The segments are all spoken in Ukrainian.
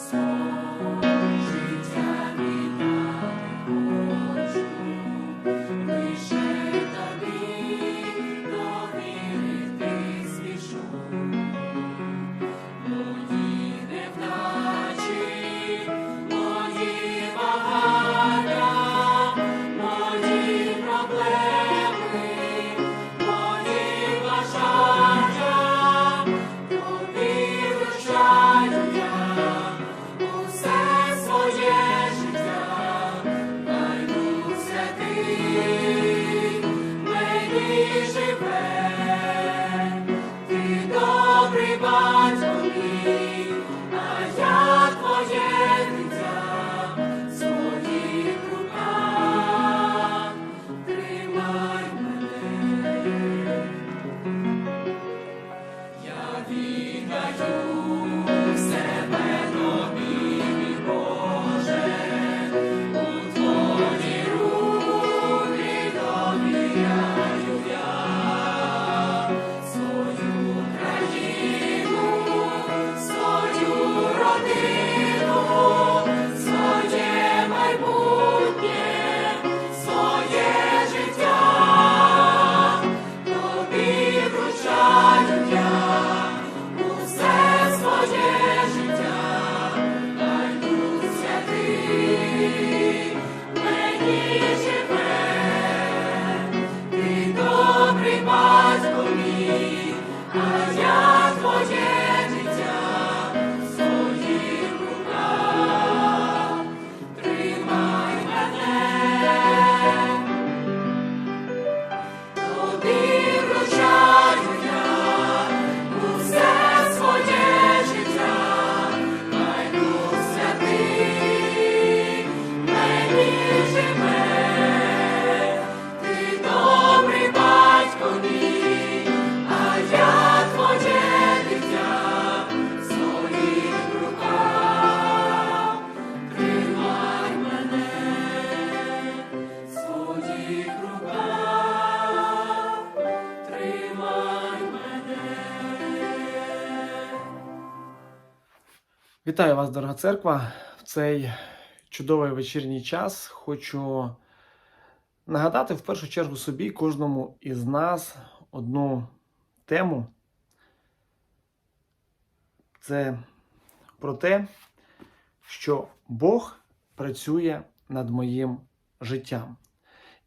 So Вітаю вас, дорога церква. В цей чудовий вечірній час хочу нагадати в першу чергу собі, кожному із нас одну тему. Це про те, що Бог працює над моїм життям.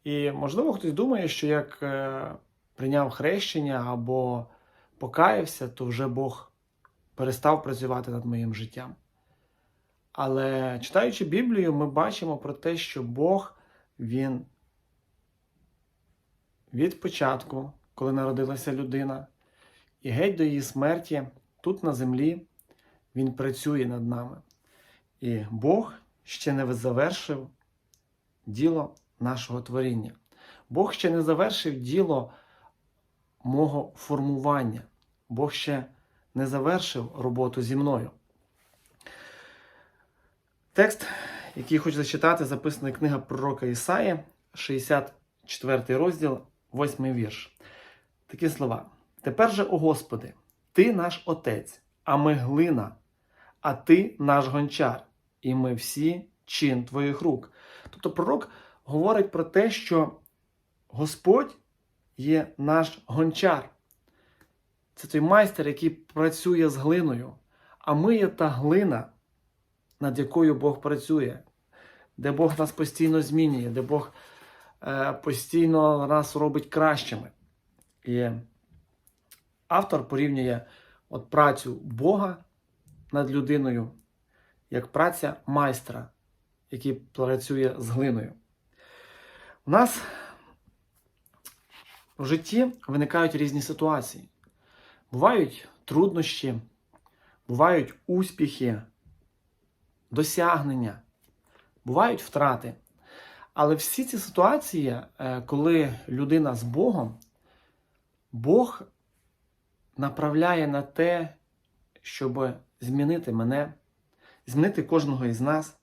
І, можливо, хтось думає, що як е, прийняв хрещення або покаявся, то вже Бог перестав працювати над моїм життям. Але читаючи Біблію, ми бачимо про те, що Бог, Він від початку, коли народилася людина, і геть до її смерті, тут на землі, Він працює над нами. І Бог ще не завершив діло нашого творіння. Бог ще не завершив діло мого формування. Бог ще не завершив роботу зі мною. Текст, який хочу зачитати, записаний книга пророка Ісаї, 64 розділ, 8 вірш. Такі слова. Тепер же, о Господи, Ти наш Отець, а ми глина, а Ти наш гончар, і ми всі чин Твоїх рук. Тобто пророк говорить про те, що Господь є наш гончар. Це той майстер, який працює з глиною. А ми є та глина, над якою Бог працює, де Бог нас постійно змінює, де Бог е, постійно нас робить кращими. І автор порівнює от працю Бога над людиною як праця майстра, який працює з глиною. У нас в житті виникають різні ситуації. Бувають труднощі, бувають успіхи, досягнення, бувають втрати. Але всі ці ситуації, е, коли людина з Богом, Бог направляє на те, щоб змінити мене, змінити кожного із нас.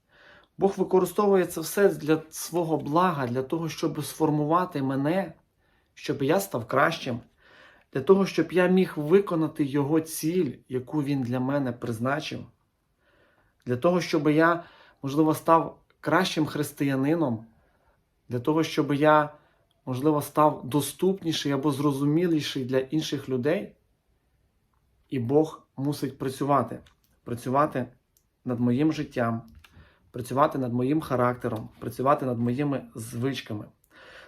Бог використовує це все для свого блага, для того, щоб сформувати мене, щоб я став кращим для того, щоб я міг виконати Його ціль, яку Він для мене призначив, для того, щоб я, можливо, став кращим християнином, для того, щоб я, можливо, став доступніший або зрозуміліший для інших людей. І Бог мусить працювати, працювати над моїм життям, працювати над моїм характером, працювати над моїми звичками.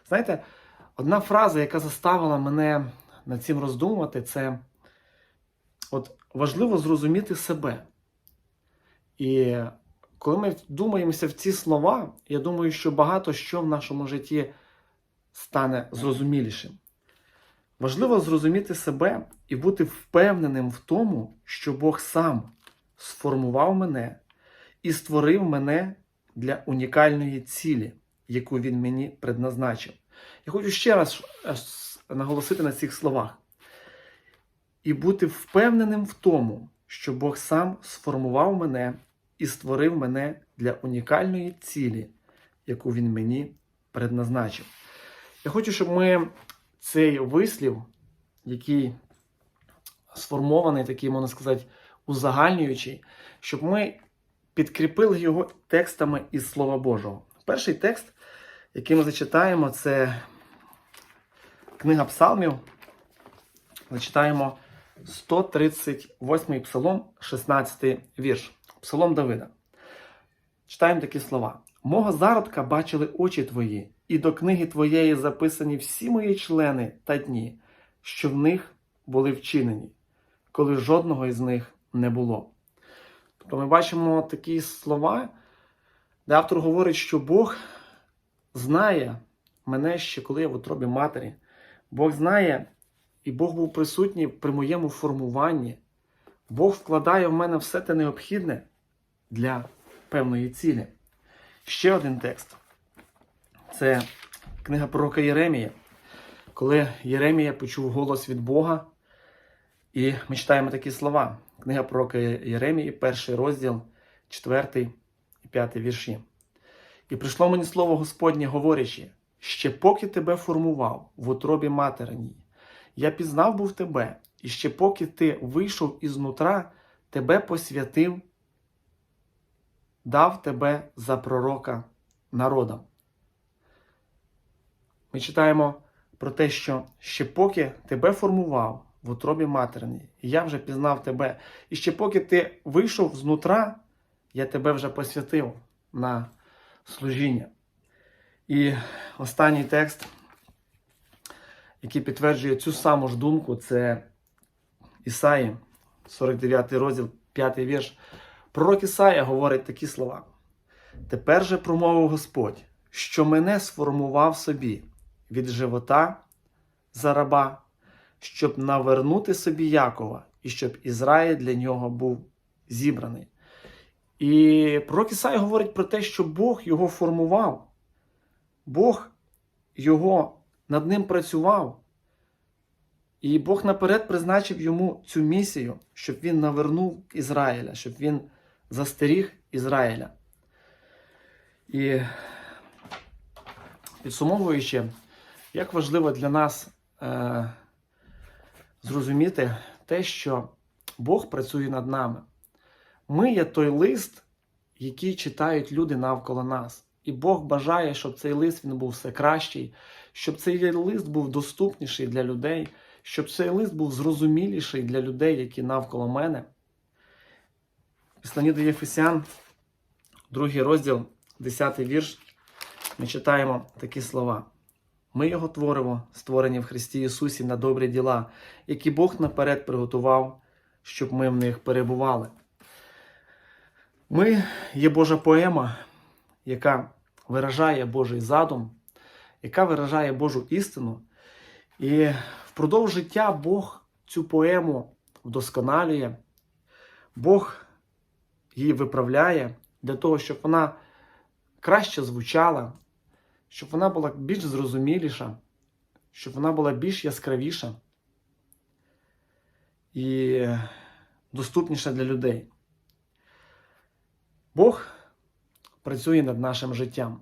Знаєте, одна фраза, яка заставила мене над цим роздумувати, це от важливо зрозуміти себе. І коли ми думаємося в ці слова, я думаю, що багато що в нашому житті стане зрозумілішим. Важливо зрозуміти себе і бути впевненим в тому, що Бог сам сформував мене і створив мене для унікальної цілі, яку Він мені предназначив. Я хочу ще раз наголосити на цих словах. І бути впевненим в тому, що Бог сам сформував мене і створив мене для унікальної цілі, яку Він мені предназначив. Я хочу, щоб ми цей вислів, який сформований, такий, можна сказати, узагальнюючий, щоб ми підкріпили його текстами із Слова Божого. Перший текст, який ми зачитаємо, це Книга Псалмів. Зачитаємо 138 псалом, 16 вірш. Псалом Давида. Читаємо такі слова. Мого зародка бачили очі твої, і до книги твоєї записані всі мої члени та дні, що в них були вчинені, коли жодного із них не було. Тобто ми бачимо такі слова, де автор говорить, що Бог знає мене ще коли я в утробі матері. Бог знає, і Бог був присутній при моєму формуванні. Бог вкладає в мене все те необхідне для певної цілі. Ще один текст. Це книга пророка Єремія. Коли Єремія почув голос від Бога, і ми читаємо такі слова. Книга пророка Єремії, перший розділ, 4 і 5 вірші. І прийшло мені слово Господнє, говорячи, ще поки тебе формував в утробі материній, я пізнав був тебе, і ще поки ти вийшов із нутра, тебе посвятив дав тебе за пророка народам. Ми читаємо про те, що ще поки тебе формував в утробі материні, я вже пізнав тебе, і ще поки ти вийшов знутра, я тебе вже посвятив на служіння. І останній текст, який підтверджує цю саму ж думку, це Ісаї, 49 розділ, 5 вірш. Пророк Ісая говорить такі слова. Тепер же промовив Господь, що мене сформував собі від живота за раба, щоб навернути собі Якова, і щоб Ізраїль для нього був зібраний. І пророк Ісая говорить про те, що Бог його формував, Бог його над ним працював. І Бог наперед призначив йому цю місію, щоб він навернув Ізраїля, щоб він застеріг Ізраїля. І підсумовуючи, як важливо для нас е, зрозуміти те, що Бог працює над нами. Ми є той лист, який читають люди навколо нас. І Бог бажає, щоб цей лист він був все кращий, щоб цей лист був доступніший для людей, щоб цей лист був зрозуміліший для людей, які навколо мене. Післані до Єфесян, другий розділ, 10 вірш, ми читаємо такі слова. Ми його творимо, створені в Христі Ісусі на добрі діла, які Бог наперед приготував, щоб ми в них перебували. Ми є Божа поема, яка виражає Божий задум, яка виражає Божу істину. І впродовж життя Бог цю поему вдосконалює, Бог її виправляє для того, щоб вона краще звучала, щоб вона була більш зрозуміліша, щоб вона була більш яскравіша і доступніша для людей. Бог працює над нашим життям,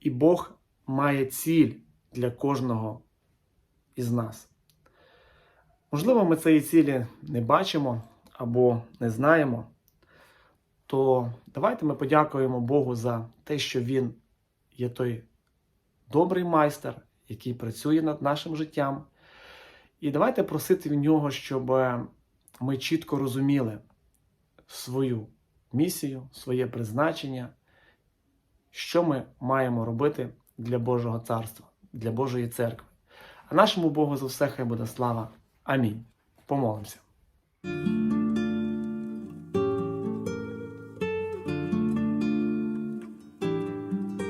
і Бог має ціль для кожного із нас. Можливо, ми цієї цілі не бачимо або не знаємо, то давайте ми подякуємо Богу за те, що Він є той добрий майстер, який працює над нашим життям. І давайте просити в нього, щоб ми чітко розуміли свою місію, своє призначення, що ми маємо робити для Божого царства, для Божої церкви. А нашому Богу за все хай буде слава. Амінь. Помолимося.